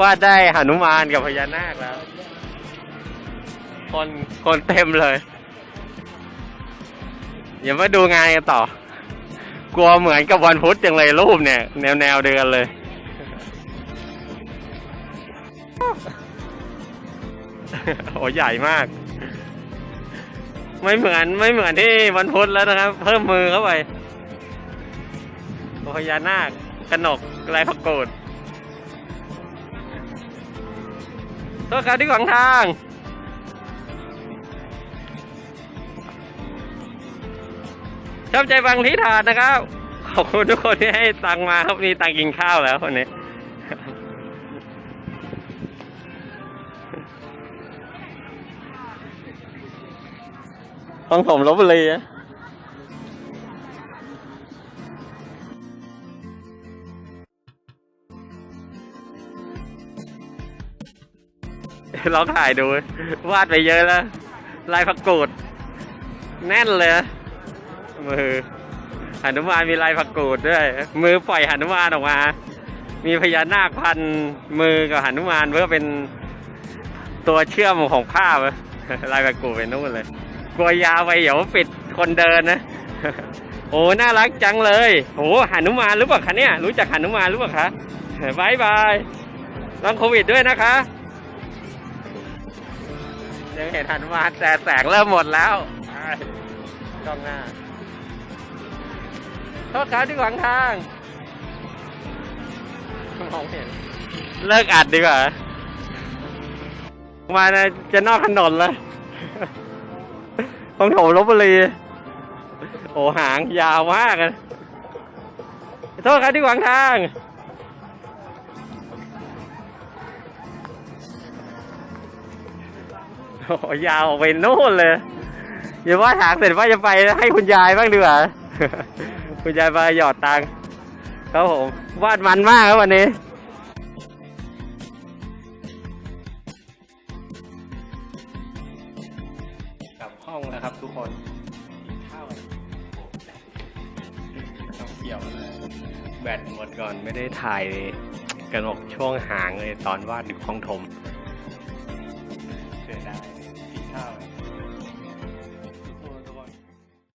วาดได้หนุมานกับพญานาคแล้ว คนคนเต็มเลยอย่ามาดูงานกันต่อ กลัวเหมือนกับวันพุธจังเลยรูปเนี่ย แนวแนวเดียวกันเลย โอ้ใหญ่มาก ไม่เหมือนไม่เหมือนที่วันพุธแล้วนะครับ เพิ่มมือเข้าไปพญานาคกนกลายพระโกฏ โทษครับที่ขวางทาง ชอบใจบางที่ถาดนะครับ ขอบคุณทุกคนที่ให้ตังมาครับมีตังกินข้าวแล้วคนนี้ของผมลบบุรีอะ ลองถ่ายดู วาดไปเยอะแล้ว ลายผักกูด แน่นเลย มือหนุมานมีลายผักกูดด้วย มือปล่อยหนุมานออกมา มีพญานาคพันมือกับหนุมานเพื่อเป็นตัวเชื่อมของภาพลายผักกูดไปนู่นเลย กลัวยาวไปเดี๋ยวปิดคนเดินนะโอ้น่ารักจังเลยโอ้หนุมานรือเปล่าคะเนี่ย รู้จักหนุมานรือเปล่าคะบายบายลองโควิดด้วยนะคะ ยังเห็นหันมาแต่แสงเริ่มหมดแล้วกล้องหน้าโทษครับที่ขวางทางมองเห็น เลิกอัดดีกว่า มานี่ยจะนอกถนนแล้วของโถลบบุรีโอ้หางยาวมากอะโทษครับที่ขวางทาง ยาวไปโน่นเลยอย่าว่าถางเสร็จว่าจะไปให้คุณยายบ้างดีกว่าคุณยายมาหยอดตังค์ครับผมวาดมันมากครับวันนี้กลับห้องแล้วครับทุกคนกินข้าวต้องเกี่ยวแบตหมดก่อนไม่ได้ถ่ายกระหนกช่วงหางเลยตอนวาดอยู่ห้องถม out.